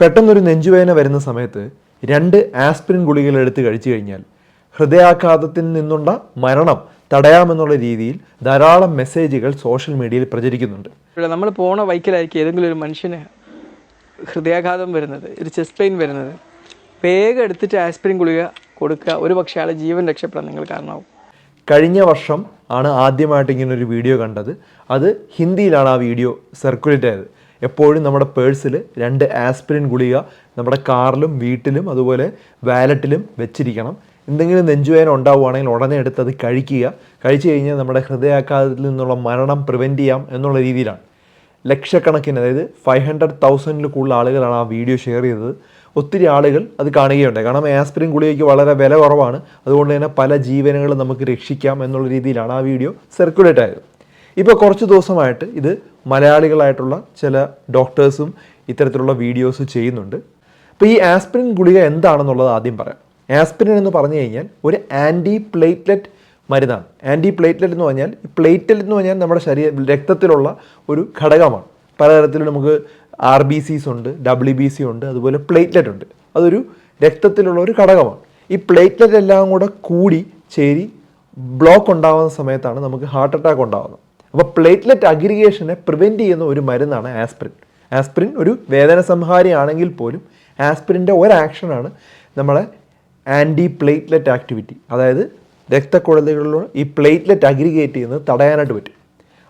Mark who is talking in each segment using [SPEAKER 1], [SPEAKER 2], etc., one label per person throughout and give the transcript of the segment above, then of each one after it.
[SPEAKER 1] പെട്ടെന്നൊരു നെഞ്ചുവേദന വരുന്ന സമയത്ത് രണ്ട് ആസ്പിരിൻ ഗുളികകൾ എടുത്ത് കഴിച്ചു കഴിഞ്ഞാൽ ഹൃദയാഘാതത്തിൽ നിന്നുള്ള മരണം തടയാമെന്നുള്ള രീതിയിൽ ധാരാളം മെസ്സേജുകൾ സോഷ്യൽ മീഡിയയിൽ പ്രചരിക്കുന്നുണ്ട്.
[SPEAKER 2] നമ്മൾ പോണ ബൈക്കിലായിരിക്കും ഏതെങ്കിലും ഒരു മനുഷ്യന് ഹൃദയാഘാതം വരുന്നത് ഒരു ചെസ്റ്റ് പെയിൻ വരുന്നത്. വേഗം എടുത്തിട്ട് ആസ്പിരിൻ ഗുളിക കൊടുക്കുക. ഒരു പക്ഷേ ആളെ ജീവൻ രക്ഷപ്പെടാൻ നിങ്ങൾ കാരണമാവും.
[SPEAKER 1] കഴിഞ്ഞ വർഷം ആണ് ആദ്യമായിട്ട് ഇങ്ങനെ ഒരു വീഡിയോ കണ്ടത്. അത് ഹിന്ദിയിലാണ് ആ വീഡിയോ സർക്കുലേറ്റ് ആയത്. എപ്പോഴും നമ്മുടെ പേഴ്സിൽ രണ്ട് ആസ്പിരിൻ ഗുളിക നമ്മുടെ കാറിലും വീട്ടിലും അതുപോലെ വാലറ്റിലും വെച്ചിരിക്കണം. എന്തെങ്കിലും നെഞ്ചുവേദന ഉണ്ടാവുകയാണെങ്കിൽ ഉടനെ എടുത്ത് അത് കഴിക്കുക. കഴിച്ചു കഴിഞ്ഞാൽ നമ്മുടെ ഹൃദയാഘാതത്തിൽ നിന്നുള്ള മരണം പ്രിവെന്റ് ചെയ്യാം എന്നുള്ള രീതിയിലാണ്. ലക്ഷക്കണക്കിന് അതായത് ഫൈവ് ഹൺഡ്രഡ് തൗസൻഡിൽ കൂടുതൽ ആളുകളാണ് ആ വീഡിയോ ഷെയർ ചെയ്തത്. ഒത്തിരി ആളുകൾ അത് കാണുകയുണ്ടായി. കാരണം ആസ്പിരിൻ ഗുളികയ്ക്ക് വളരെ വില കുറവാണ്. അതുകൊണ്ട് തന്നെ പല ജീവനുകളും നമുക്ക് രക്ഷിക്കാം എന്നുള്ള രീതിയിലാണ് ആ വീഡിയോ സർക്കുലേറ്റ് ആയത്. ഇപ്പോൾ കുറച്ച് ദിവസമായിട്ട് ഇത് മലയാളികളായിട്ടുള്ള ചില ഡോക്ടേഴ്സും ഇത്തരത്തിലുള്ള വീഡിയോസ് ചെയ്യുന്നുണ്ട്. അപ്പോൾ ഈ ആസ്പിരിൻ ഗുളിക എന്താണെന്നുള്ളത് ആദ്യം പറയാം. ആസ്പിരിൻ എന്ന് പറഞ്ഞു കഴിഞ്ഞാൽ ഒരു ആന്റി പ്ലേറ്റ്ലെറ്റ് മരുന്നാണ്. ആന്റി പ്ലേറ്റ്ലെറ്റ് എന്ന് പറഞ്ഞാൽ ഈ പ്ലേറ്റ്ലെറ്റ് എന്ന് പറഞ്ഞാൽ നമ്മുടെ ശരീര രക്തത്തിലുള്ള ഒരു ഘടകമാണ്. പലതരത്തിൽ നമുക്ക് ആർ ബി സീസ് ഉണ്ട് ഡബ്ല്യു ബി സി ഉണ്ട് അതുപോലെ പ്ലേറ്റ്ലെറ്റ് ഉണ്ട്. അതൊരു രക്തത്തിലുള്ള ഒരു ഘടകമാണ്. ഈ പ്ലേറ്റ്ലെറ്റ് എല്ലാം കൂടെ കൂടി ചേരി ബ്ലോക്ക് ഉണ്ടാകുന്ന സമയത്താണ് നമുക്ക് ഹാർട്ട് അറ്റാക്ക് ഉണ്ടാകുന്നത്. അപ്പോൾ പ്ലേറ്റ്ലെറ്റ് അഗ്രിഗേഷനെ പ്രിവെന്റ് ചെയ്യുന്ന ഒരു മരുന്നാണ് ആസ്പിരിൻ ആസ്പിരിൻ ഒരു വേദന സംഹാരി ആണെങ്കിൽ പോലും ആസ്പിരിന്റെ ഒരാക്ഷനാണ് നമ്മളെ ആന്റി പ്ലേറ്റ്ലെറ്റ് ആക്ടിവിറ്റി അതായത് രക്തക്കുഴലുകളിലൂടെ ഈ പ്ലേറ്റ്ലെറ്റ് അഗ്രിഗേറ്റ് ചെയ്യുന്നത് തടയാനായിട്ട് പറ്റും.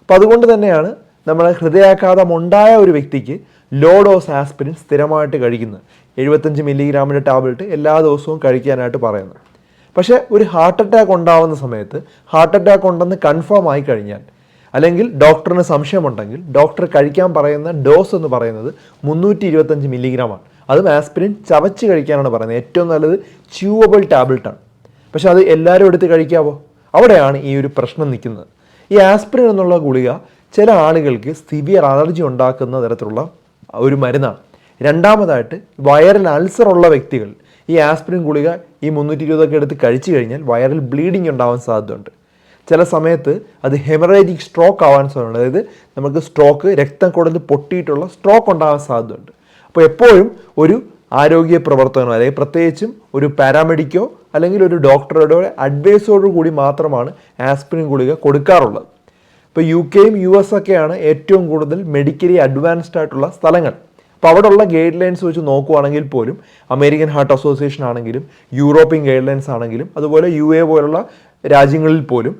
[SPEAKER 1] അപ്പോൾ അതുകൊണ്ട് തന്നെയാണ് നമ്മളെ ഹൃദയാഘാതം ഉണ്ടായ ഒരു വ്യക്തിക്ക് ലോ ഡോസ് ആസ്പിരിൻ സ്ഥിരമായിട്ട് കഴിക്കുന്നത്. എഴുപത്തഞ്ച് മില്ലിഗ്രാമിന്റെ ടാബ്ലറ്റ് എല്ലാ ദിവസവും കഴിക്കാനായിട്ട് പറയുന്നത്. പക്ഷേ ഒരു ഹാർട്ട് അറ്റാക്ക് ഉണ്ടാവുന്ന സമയത്ത് ഹാർട്ട് അറ്റാക്ക് ഉണ്ടെന്ന് കൺഫേം ആയി കഴിഞ്ഞാൽ അല്ലെങ്കിൽ ഡോക്ടറിന് സംശയമുണ്ടെങ്കിൽ ഡോക്ടർ കഴിക്കാൻ പറയുന്ന ഡോസ് എന്ന് പറയുന്നത് മുന്നൂറ്റി ഇരുപത്തഞ്ച് മില്ലിഗ്രാമാണ്. അതും ആസ്പിരിൻ ചവച്ച് കഴിക്കാനാണ് പറയുന്നത്. ഏറ്റവും നല്ലത് ച്യൂവബിൾ ടാബ്ലറ്റാണ്. പക്ഷേ അത് എല്ലാവരും എടുത്ത് കഴിക്കാവോ? അവിടെയാണ് ഈ ഒരു പ്രശ്നം നിൽക്കുന്നത്. ഈ ആസ്പിരിൻ എന്നുള്ള ഗുളിക ചില ആളുകൾക്ക് സിവിയർ അലർജി ഉണ്ടാക്കുന്ന തരത്തിലുള്ള ഒരു മരുന്നാണ്. രണ്ടാമതായിട്ട് വയറിൽ അൾസർ ഉള്ള വ്യക്തികൾ ഈ ആസ്പിരിൻ ഗുളിക ഈ മുന്നൂറ്റി ഇരുപതൊക്കെ എടുത്ത് കഴിച്ചു കഴിഞ്ഞാൽ വയറിൽ ബ്ലീഡിംഗ് ഉണ്ടാവാൻ സാധ്യതയുണ്ട്. ചില സമയത്ത് അത് ഹെമറേജിക് സ്ട്രോക്ക് ആവാൻ സാധ്യതയുണ്ട്. അതായത് നമുക്ക് സ്ട്രോക്ക് രക്തം കുടലിൽ പൊട്ടിയിട്ടുള്ള സ്ട്രോക്ക് ഉണ്ടാകാൻ സാധ്യതയുണ്ട്. അപ്പോൾ എപ്പോഴും ഒരു ആരോഗ്യ പ്രവർത്തകനോ അല്ലെങ്കിൽ പ്രത്യേകിച്ചും ഒരു പാരാമെഡിക്കോ അല്ലെങ്കിൽ ഒരു ഡോക്ടറുടെ അഡ്വൈസോടു കൂടി മാത്രമാണ് ആസ്പിരിൻ ഗുളിക കൊടുക്കാറുള്ളത്. ഇപ്പോൾ യു കെയും യു എസ് ഒക്കെയാണ് ഏറ്റവും കൂടുതൽ മെഡിക്കലി അഡ്വാൻസ്ഡ് ആയിട്ടുള്ള സ്ഥലങ്ങൾ. അപ്പോൾ അവിടെയുള്ള ഗൈഡ് ലൈൻസ് വെച്ച് നോക്കുവാണെങ്കിൽ പോലും അമേരിക്കൻ ഹാർട്ട് അസോസിയേഷൻ ആണെങ്കിലും യൂറോപ്യൻ ഗൈഡ് ലൈൻസ് ആണെങ്കിലും അതുപോലെ യു എ പോലുള്ള രാജ്യങ്ങളിൽ പോലും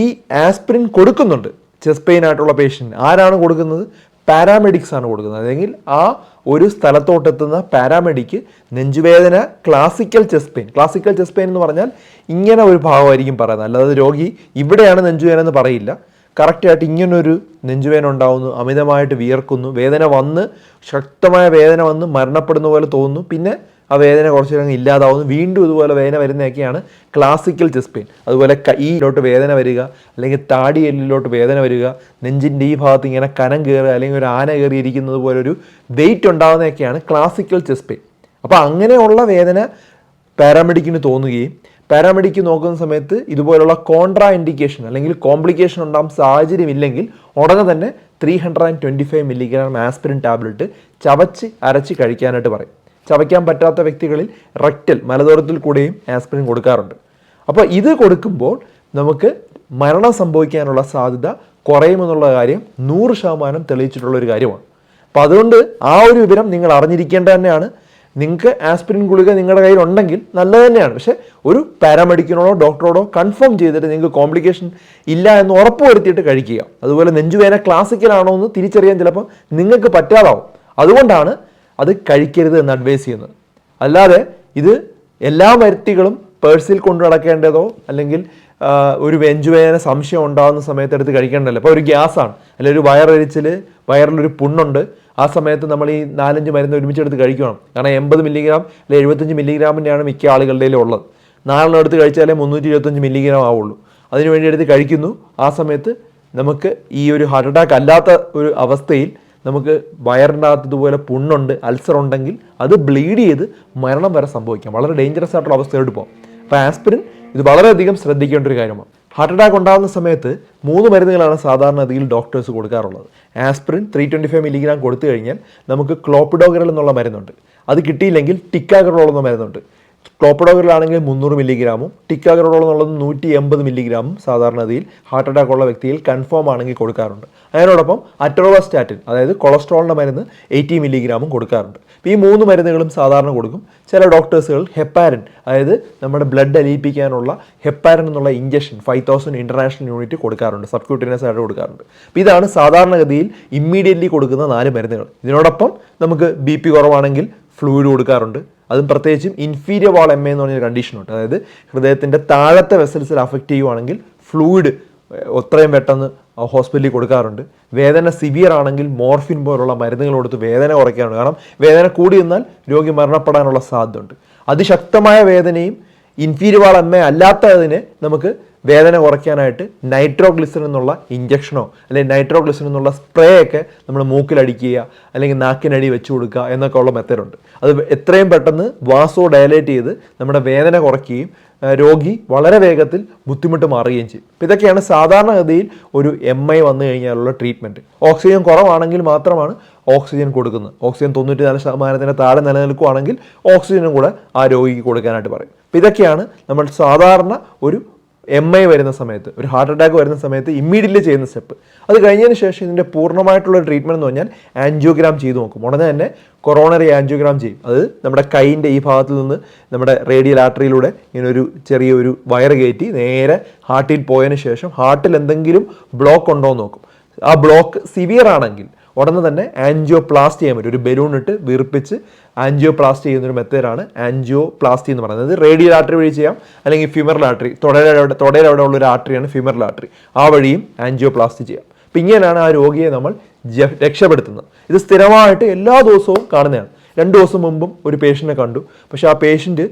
[SPEAKER 1] ഈ ആസ്പിരിൻ കൊടുക്കുന്നുണ്ട് ചെസ്റ്റ് പെയിൻ ആയിട്ടുള്ള പേഷ്യന്റ് ആരാണ് കൊടുക്കുന്നത്? പാരാമെഡിക്സ് ആണ് കൊടുക്കുന്നത്. അല്ലെങ്കിൽ ആ ഒരു സ്ഥലത്തോട്ടെത്തുന്ന പാരാമെഡിക്ക് നെഞ്ചുവേദന classical chest pain classical chest pain എന്ന് പറഞ്ഞാൽ ഇങ്ങനെ ഒരു ഭാഗമായിരിക്കും പറയുന്നത്. അല്ലാതെ രോഗി ഇവിടെയാണ് നെഞ്ചുവേദന എന്ന് പറയില്ല. കറക്റ്റായിട്ട് ഇങ്ങനൊരു നെഞ്ചുവേദന ഉണ്ടാവുന്നു അമിതമായിട്ട് വിയർക്കുന്നു വേദന വന്ന് ശക്തമായ വേദന വന്ന് മരണപ്പെടുന്ന പോലെ തോന്നുന്നു. പിന്നെ ആ വേദന നേരം ഇല്ലാതാവുന്നു. വീണ്ടും ഇതുപോലെ വേദന വരുന്നതൊക്കെയാണ് ക്ലാസിക്കൽ ചെസ്റ്റ് പെയിൻ അതുപോലെ കൈയിലോട്ട് വേദന വരിക അല്ലെങ്കിൽ താടി എല്ലിലോട്ട് വേദന വരിക നെഞ്ചിന്റെ ഈ ഭാഗത്ത് ഇങ്ങനെ കനം കയറുക അല്ലെങ്കിൽ ഒരു ആന കയറിയിരിക്കുന്നത് പോലെ ഒരു വെയിറ്റ് ഉണ്ടാകുന്നതൊക്കെയാണ് ക്ലാസിക്കൽ ചെസ്റ്റ് പെയിൻ അപ്പോൾ അങ്ങനെയുള്ള വേദന പാരാമെഡിക്കിന് തോന്നുകയും പാരാമെഡിക്ക് നോക്കുന്ന സമയത്ത് ഇതുപോലുള്ള കോൺട്രാ ഇൻഡിക്കേഷൻ അല്ലെങ്കിൽ കോംപ്ലിക്കേഷൻ ഉണ്ടാകും സാഹചര്യമില്ലെങ്കിൽ ഉടനെ തന്നെ three hundred and twenty five milligram aspirin tablet ചവച്ച് അരച്ച് കഴിക്കാനായിട്ട് പറയും. ചവയ്ക്കാൻ പറ്റാത്ത വ്യക്തികളിൽ റെക്റ്റൽ മലദോരത്തിൽ കൂടെയും ആസ്പിരിൻ കൊടുക്കാറുണ്ട്. അപ്പോൾ ഇത് കൊടുക്കുമ്പോൾ നമുക്ക് മരണം സംഭവിക്കാനുള്ള സാധ്യത കുറയുമെന്നുള്ള കാര്യം നൂറ് ശതമാനം തെളിയിച്ചിട്ടുള്ള ഒരു കാര്യമാണ്. അപ്പോൾ അതുകൊണ്ട് ആ ഒരു വിവരം നിങ്ങൾ അറിഞ്ഞിരിക്കേണ്ട തന്നെയാണ്. നിങ്ങൾക്ക് ആസ്പിരിൻ ഗുളിക നിങ്ങളുടെ കയ്യിൽ ഉണ്ടെങ്കിൽ നല്ലത് തന്നെയാണ്. പക്ഷേ ഒരു പാരാമെഡിക്കിനോടോ ഡോക്ടറോടോ കൺഫേം ചെയ്തിട്ട് നിങ്ങൾക്ക് കോംപ്ലിക്കേഷൻ ഇല്ല എന്ന് ഉറപ്പ് വരുത്തിയിട്ട് കഴിക്കുക. അതുപോലെ നെഞ്ചുവേന ക്ലാസിക്കലാണോ എന്ന് തിരിച്ചറിയാൻ ചിലപ്പോൾ നിങ്ങൾക്ക് പറ്റാതാവും. അതുകൊണ്ടാണ് അത് കഴിക്കരുത് എന്ന് അഡ്വൈസ് ചെയ്യുന്നത് അല്ലാതെ ഇത് എല്ലാ വ്യക്തികളും പേഴ്സിൽ കൊണ്ടു നടക്കേണ്ടതോ അല്ലെങ്കിൽ ഒരു വെഞ്ചുവേദന സംശയം ഉണ്ടാകുന്ന സമയത്ത് എടുത്ത് കഴിക്കേണ്ടല്ലോ അപ്പോൾ ഒരു ഗ്യാസാണ് അല്ലെങ്കിൽ ഒരു വയറൊരിച്ചിൽ വയറിലൊരു പുണ്ണുണ്ട്. ആ സമയത്ത് നമ്മൾ ഈ നാലഞ്ച് മരുന്ന് ഒരുമിച്ചെടുത്ത് കഴിക്കണം. കാരണം എൺപത് മില്ലിഗ്രാം അല്ലെങ്കിൽ എഴുപത്തഞ്ച് മില്ലിഗ്രാമിന്റെയാണ് മിക്ക ആളുകളുടെയും ഉള്ളത്. നാലെണ്ണം എടുത്ത് കഴിച്ചാലേ മുന്നൂറ്റി ഇരുപത്തഞ്ച് മില്ലിഗ്രാം ആവുള്ളൂ. അതിനു വേണ്ടി എടുത്ത് കഴിക്കുന്നു. ആ സമയത്ത് നമുക്ക് ഈ ഒരു ഹാർട്ട് അറ്റാക്ക് അല്ലാത്ത ഒരു അവസ്ഥയിൽ നമുക്ക് വയറിന്റെ പുണ്ണുണ്ട് അൾസർ ഉണ്ടെങ്കിൽ അത് ബ്ലീഡ് ചെയ്ത് മരണം വരെ സംഭവിക്കാം. വളരെ ഡേഞ്ചറസ് ആയിട്ടുള്ള അവസ്ഥയോട്ട് പോകും അപ്പോൾ ആസ്പിരിൻ ഇത് വളരെയധികം ശ്രദ്ധിക്കേണ്ട ഒരു കാര്യമാണ്. ഹാർട്ട് അറ്റാക്ക് ഉണ്ടാകുന്ന സമയത്ത് മൂന്ന് മരുന്നുകളാണ് സാധാരണഗതിയിൽ ഡോക്ടേഴ്സ് കൊടുക്കാറുള്ളത്. Aspirin three twenty five milligram കൊടുത്തു കഴിഞ്ഞാൽ നമുക്ക് ക്ലോപ്പിഡോഗറൽ എന്നുള്ള മരുന്നുണ്ട്. അത് കിട്ടിയില്ലെങ്കിൽ ടിക്കാഗറോൾ എന്ന മരുന്നുണ്ട്. ക്ലോപ്പഡോഗറിലാണെങ്കിൽ മുന്നൂറ് മില്ലിഗ്രാമും ടിക്കാഗറോൾ എന്നുള്ളത് നൂറ്റി എൺപത് മില്ലിഗ്രാമും സാധാരണഗതിയിൽ ഹാർട്ട് അറ്റാക്ക് ഉള്ള വ്യക്തിയിൽ കൺഫേം ആണെങ്കിൽ കൊടുക്കാറുണ്ട്. അതിനോടൊപ്പം അറ്ററോവസ്റ്റാറ്റിൻ അതായത് കൊളസ്ട്രോളിന്റെ മരുന്ന് എയ്റ്റി മില്ലിഗ്രാമും കൊടുക്കാറുണ്ട്. ഈ മൂന്ന് മരുന്നുകളും സാധാരണ കൊടുക്കും. ചില ഡോക്ടേഴ്സുകൾ ഹെപ്പാരൻ അതായത് നമ്മുടെ ബ്ലഡ് അലിയിപ്പിക്കാനുള്ള ഹെപ്പാരൻ എന്നുള്ള injection five thousand international unit കൊടുക്കാറുണ്ട്. സബ്ക്യൂട്ടീനിയസ് ആയിട്ട് കൊടുക്കാറുണ്ട്. അപ്പോൾ ഇതാണ് സാധാരണഗതിയിൽ ഇമ്മീഡിയറ്റ്ലി കൊടുക്കുന്ന നാല് മരുന്നുകൾ. ഇതിനോടൊപ്പം നമുക്ക് ബി പി കുറവാണെങ്കിൽ ഫ്ലൂയിഡ് കൊടുക്കാറുണ്ട്. അതും പ്രത്യേകിച്ചും ഇൻഫീരിയർ വാൾ എം എന്ന് പറഞ്ഞൊരു കണ്ടീഷനുണ്ട് അതായത് ഹൃദയത്തിന്റെ താഴത്തെ വെസൽസിൽ അഫക്റ്റ് ചെയ്യുവാണെങ്കിൽ ഫ്ലൂയിഡ് എത്രയും പെട്ടെന്ന് ഹോസ്പിറ്റലിൽ കൊടുക്കാറുണ്ട്. വേദന സിവിയർ ആണെങ്കിൽ മോർഫിൻ പോലുള്ള മരുന്നുകൾ കൊടുത്ത് വേദന കുറയ്ക്കാറുണ്ട്. കാരണം വേദന കൂടി നിന്നാൽ രോഗി മരണപ്പെടാനുള്ള സാധ്യതയുണ്ട്. അതിശക്തമായ വേദനയും ഇൻഫീരിയർ വാൾ എം അല്ലാത്തതിനെ നമുക്ക് വേദന കുറയ്ക്കാനായിട്ട് നൈട്രോഗ്ലിസറിൻ എന്നുള്ള ഇഞ്ചക്ഷനോ അല്ലെങ്കിൽ നൈട്രോഗ്ലിസറിൻ എന്നുള്ള സ്പ്രേ ഒക്കെ നമ്മൾ മൂക്കിലടിക്കുക അല്ലെങ്കിൽ നാക്കിനടി വെച്ച് കൊടുക്കുക എന്നൊക്കെ ഉള്ള മെത്തേഡുണ്ട് അത് എത്രയും പെട്ടെന്ന് വാസോ ഡയലേറ്റ് ചെയ്ത് നമ്മുടെ വേദന കുറയ്ക്കുകയും രോഗി വളരെ വേഗത്തിൽ ബുദ്ധിമുട്ട് മാറുകയും ചെയ്യും. ഇതൊക്കെയാണ് സാധാരണഗതിയിൽ ഒരു എം ഐ വന്നു കഴിഞ്ഞാലുള്ള ട്രീറ്റ്മെന്റ് ഓക്സിജൻ കുറവാണെങ്കിൽ മാത്രമാണ് ഓക്സിജൻ കൊടുക്കുന്നത്. ഓക്സിജൻ തൊണ്ണൂറ്റി നാല് ശതമാനത്തിന് താഴെ നിലനിൽക്കുകയാണെങ്കിൽ ഓക്സിജനും കൂടെ ആ രോഗിക്ക് കൊടുക്കാനായിട്ട് പറയും. ഇതൊക്കെയാണ് നമ്മൾ സാധാരണ ഒരു എം ഐ വരുന്ന സമയത്ത് ഒരു ഹാർട്ട് അറ്റാക്ക് വരുന്ന സമയത്ത് ഇമ്മീഡിയറ്റ്ലി ചെയ്യുന്ന സ്റ്റെപ്പ് അത് കഴിഞ്ഞതിന് ശേഷം ഇതിന്റെ പൂർണമായിട്ടുള്ള ട്രീറ്റ്മെന്റ് എന്ന് പറഞ്ഞാൽ ആൻജിയോഗ്രാം ചെയ്തു നോക്കും. ഉടനെ തന്നെ കൊറോണറി ആൻജിയോഗ്രാം ചെയ്യും. അത് നമ്മുടെ കൈയിന്റെ ഈ ഭാഗത്തു നിന്ന് നമ്മുടെ റേഡിയൽ ആർട്ടറിയിലൂടെ ഇങ്ങനെ ഒരു ചെറിയൊരു വയർ കയറ്റി നേരെ ഹാർട്ടിൽ പോയതിന് ശേഷം ഹാർട്ടിൽ എന്തെങ്കിലും ബ്ലോക്ക് ഉണ്ടോ എന്ന് നോക്കും. ആ ബ്ലോക്ക് സിവിയർ ആണെങ്കിൽ ഉടനെ തന്നെ ആൻജിയോ പ്ലാസ്റ്റ് ചെയ്യാൻ പറ്റും ഒരു ബലൂൺ ഇട്ട് വീർപ്പിച്ച് ആൻജിയോ പ്ലാസ്റ്റ് ചെയ്യുന്ന ഒരു മെത്തേഡാണ് ആൻജിയോ പ്ലാസ്റ്റി എന്ന് പറയുന്നത്. റേഡിയൽ ആർട്ടറി വഴി ചെയ്യാം അല്ലെങ്കിൽ ഫിമറൽ ആർട്ടറി. തുടയുടെ തുടയുടെ അവിടെ ഉള്ള ഒരു ആർട്ടറിയാണ് ഫിമറൽ ആർട്ടറി. ആ വഴിയും ആൻജിയോ പ്ലാസ്റ്റി ചെയ്യാം. അപ്പം ഇങ്ങനെയാണ് ആ രോഗിയെ നമ്മൾ രക്ഷപ്പെടുത്തുന്നത്. ഇത് സ്ഥിരമായിട്ട് എല്ലാ ദിവസവും കാണുന്നതാണ്. രണ്ട് ദിവസം മുമ്പും ഒരു പേഷ്യന്റിനെ കണ്ടു. പക്ഷേ ആ പേഷ്യന്റ്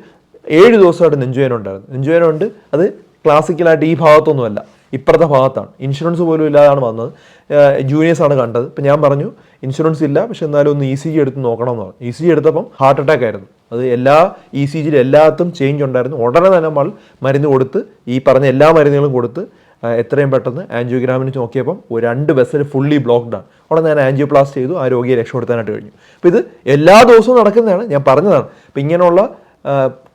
[SPEAKER 1] ഏഴ് ദിവസമായിട്ട് നെഞ്ചുവേദന ഉണ്ട്. അത് ക്ലാസിക്കലായിട്ട് ഈ ഭാഗത്തൊന്നുമല്ല. ഇപ്പുറത്തെ ഭാഗത്താണ്. ഇൻഷുറൻസ് പോലും ഇല്ലാതാണ് വന്നത്. ജൂനിയേഴ്സാണ് കണ്ടത്. ഇപ്പം ഞാൻ പറഞ്ഞു ഇൻഷുറൻസ് ഇല്ല പക്ഷെ എന്നാലും ഒന്ന് ഇ സി ജി എടുത്ത് നോക്കണം എന്ന് പറഞ്ഞു. ഇ സി ജി എടുത്തപ്പം ഹാർട്ട് അറ്റാക്ക് ആയിരുന്നു. അത് എല്ലാ ഇ സി ജിയിൽ എല്ലാത്തും ചേഞ്ച് ഉണ്ടായിരുന്നു. ഉടനെ തന്നെ നമ്മൾ മരുന്ന് കൊടുത്ത് ഈ പറഞ്ഞ എല്ലാ മരുന്നുകളും കൊടുത്ത് എത്രയും പെട്ടെന്ന് ആൻജിയോഗ്രാമിന് നോക്കിയപ്പം രണ്ട് ബസ്സിൽ ഫുള്ളി ആണ്. ഉടനെ ഞാൻ ആൻജിയോപ്ലാസ്റ്റ് ചെയ്തു ആ രോഗിയെ രക്ഷപ്പെടുത്താനായിട്ട് കഴിഞ്ഞു. അപ്പോൾ ഇത് എല്ലാ ദിവസവും നടക്കുന്നതാണ് ഞാൻ പറഞ്ഞതാണ്. അപ്പോൾ ഇങ്ങനെയുള്ള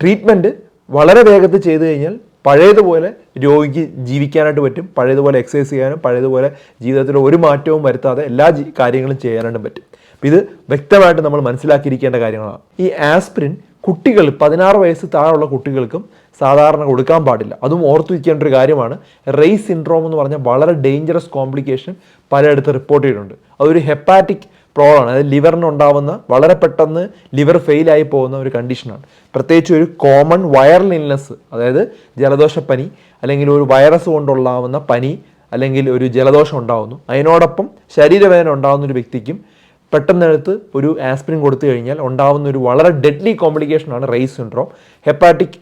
[SPEAKER 1] ട്രീറ്റ്മെന്റ് വളരെ വേഗത്തിൽ ചെയ്തു കഴിഞ്ഞാൽ പഴയതുപോലെ രോഗിക്ക് ജീവിക്കാനായിട്ട് പറ്റും പഴയതുപോലെ എക്സസൈസ് ചെയ്യാനും പഴയതുപോലെ ജീവിതത്തിൽ ഒരു മാറ്റവും വരുത്താതെ എല്ലാ കാര്യങ്ങളും ചെയ്യാനായിട്ടും പറ്റും. അപ്പോൾ ഇത് വ്യക്തമായിട്ട് നമ്മൾ മനസ്സിലാക്കിയിരിക്കേണ്ട കാര്യങ്ങളാണ്. ഈ ആസ്പിരിൻ കുട്ടികൾ പതിനാറ് വയസ്സ് താഴെയുള്ള കുട്ടികൾക്കും സാധാരണ കൊടുക്കാൻ പാടില്ല. അതും ഓർത്തു വയ്ക്കേണ്ട ഒരു കാര്യമാണ്. റേസ് സിൻഡ്രോം എന്ന് പറഞ്ഞാൽ വളരെ ഡേഞ്ചറസ് കോംപ്ലിക്കേഷൻ പലയിടത്ത് റിപ്പോർട്ട് ചെയ്തിട്ടുണ്ട്. അതൊരു ഹെപ്പാറ്റിക് പ്രോബ്ലം ആണ് അതായത് ലിവറിനുണ്ടാവുന്ന വളരെ പെട്ടെന്ന് ലിവർ ഫെയിലായി പോകുന്ന ഒരു കണ്ടീഷനാണ് പ്രത്യേകിച്ച് ഒരു കോമൺ വൈറൽ ഇൽനെസ് അതായത് ജലദോഷപ്പനി അല്ലെങ്കിൽ ഒരു വൈറസ് കൊണ്ടുള്ളാവുന്ന പനി അല്ലെങ്കിൽ ഒരു ജലദോഷം ഉണ്ടാവുന്നു. അതിനോടൊപ്പം ശരീരവേദന ഉണ്ടാകുന്ന ഒരു വ്യക്തിക്കും പെട്ടെന്നെടുത്ത് ഒരു ആസ്പിരിൻ കൊടുത്തു കഴിഞ്ഞാൽ ഉണ്ടാകുന്ന ഒരു വളരെ ഡെഡ്ലി കോംപ്ലിക്കേഷനാണ് റേസ് സിൻഡ്രോം ഹെപ്പാറ്റിക്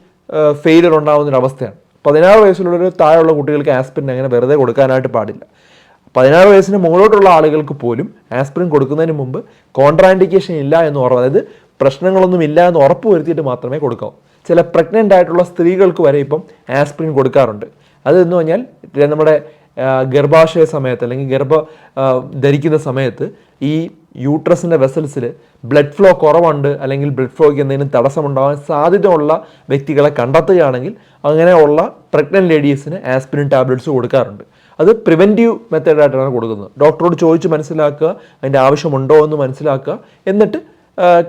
[SPEAKER 1] ഫെയിലിയർ ഉണ്ടാകുന്ന ഒരു അവസ്ഥയാണ്. പതിനാറ് വയസ്സിലുള്ളൊരു താഴെയുള്ള കുട്ടികൾക്ക് ആസ്പിരിൻ അങ്ങനെ വെറുതെ കൊടുക്കാനായിട്ട് പാടില്ല. പതിനാറ് വയസ്സിന് മുകളിലോട്ടുള്ള ആളുകൾക്ക് പോലും ആസ്പിരിൻ കൊടുക്കുന്നതിന് മുമ്പ് കോൺട്രാൻഡിക്കേഷൻ ഇല്ല എന്ന് ഉറപ്പ് അതായത് പ്രശ്നങ്ങളൊന്നും ഇല്ല എന്ന് ഉറപ്പ് വരുത്തിയിട്ട് മാത്രമേ കൊടുക്കാവൂ. ചില പ്രഗ്നന്റ് ആയിട്ടുള്ള സ്ത്രീകൾക്ക് വരെ ഇപ്പം ആസ്പിരിൻ കൊടുക്കാറുണ്ട്. അതെന്ന് പറഞ്ഞാൽ നമ്മുടെ ഗർഭാശയ സമയത്ത് അല്ലെങ്കിൽ ഗർഭ ധരിക്കുന്ന സമയത്ത് ഈ യൂട്രസിന്റെ വെസൽസിൽ ബ്ലഡ് ഫ്ലോ കുറവുണ്ട് അല്ലെങ്കിൽ ബ്ലഡ് ഫ്ലോയ്ക്ക് എന്തെങ്കിലും തടസ്സമുണ്ടാകാൻ സാധ്യതയുള്ള വ്യക്തികളെ കണ്ടെത്തുകയാണെങ്കിൽ അങ്ങനെയുള്ള പ്രഗ്നന്റ് ലേഡീസിന് ആസ്പിരിൻ ടാബ്ലറ്റ്സ് കൊടുക്കാറുണ്ട്. അത് പ്രിവെന്റീവ് മെത്തേഡായിട്ടാണ് കൊടുക്കുന്നത്. ഡോക്ടറോട് ചോദിച്ച് മനസ്സിലാക്കുക അതിന്റെ ആവശ്യമുണ്ടോ എന്ന് മനസ്സിലാക്കുക. എന്നിട്ട്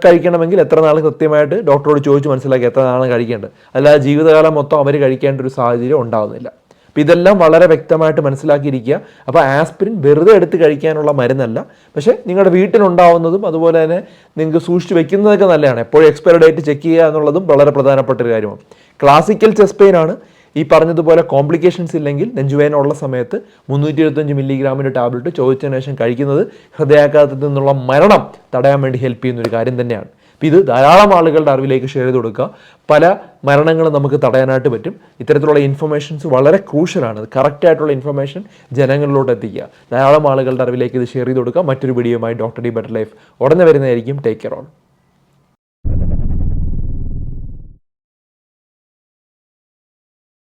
[SPEAKER 1] കഴിക്കണമെങ്കിൽ എത്ര നാൾ കൃത്യമായിട്ട് ഡോക്ടറോട് ചോദിച്ച് മനസ്സിലാക്കി എത്ര നാളാണ് കഴിക്കേണ്ടത്. അല്ലാതെ ജീവിതകാലം മൊത്തം അവർ കഴിക്കേണ്ട ഒരു സാഹചര്യം ഉണ്ടാകുന്നില്ല അപ്പോൾ ഇതെല്ലാം വളരെ വ്യക്തമായിട്ട് മനസ്സിലാക്കിയിരിക്കുക. അപ്പോൾ ആസ്പിരിൻ വെറുതെ എടുത്ത് കഴിക്കാനുള്ള മരുന്നല്ല. പക്ഷേ നിങ്ങളുടെ വീട്ടിലുണ്ടാവുന്നതും അതുപോലെ തന്നെ നിങ്ങൾക്ക് സൂക്ഷിച്ച് വെക്കുന്നതൊക്കെ നല്ലതാണ്. എപ്പോഴും എക്സ്പയർ ഡേറ്റ് ചെക്ക് ചെയ്യുക എന്നുള്ളതും വളരെ പ്രധാനപ്പെട്ട ഒരു കാര്യമാണ്. ക്ലാസിക്കൽ ചെസ്റ്റ് പെയിൻ ആണ്. ഈ പറഞ്ഞതുപോലെ കോംപ്ലിക്കേഷൻസ് ഇല്ലെങ്കിൽ നെഞ്ചുവേദന ഉള്ള സമയത്ത് മുന്നൂറ്റി ഇരുപത്തഞ്ച് മില്ലിഗ്രാമിന്റെ ടാബ്ലറ്റ് ചോദിച്ചതിന് ശേഷം കഴിക്കുന്നത് ഹൃദയാഘാതത്തിൽ നിന്നുള്ള മരണം തടയാൻ വേണ്ടി ഹെൽപ്പ് ചെയ്യുന്ന ഒരു കാര്യം തന്നെയാണ്. അപ്പോൾ ഇത് ധാരാളം ആളുകളുടെ അറിവിലേക്ക് ഷെയർ ചെയ്ത് കൊടുക്കുക. പല മരണങ്ങളും നമുക്ക് തടയാനായിട്ട് പറ്റും. ഇത്തരത്തിലുള്ള ഇൻഫർമേഷൻസ് വളരെ ക്രൂഷ്യലാണ് കറക്റ്റ് ആയിട്ടുള്ള ഇൻഫർമേഷൻ ജനങ്ങളിലോട്ട് എത്തിക്കുക. ധാരാളം ആളുകളുടെ അറിവിലേക്ക് ഇത് ഷെയർ ചെയ്ത് കൊടുക്കുക. മറ്റൊരു വീഡിയോയുമായി ഡോക്ടർ ഡി ബെറ്റർ ലൈഫ് ഉടനെ വരുന്നതായിരിക്കും. Take care on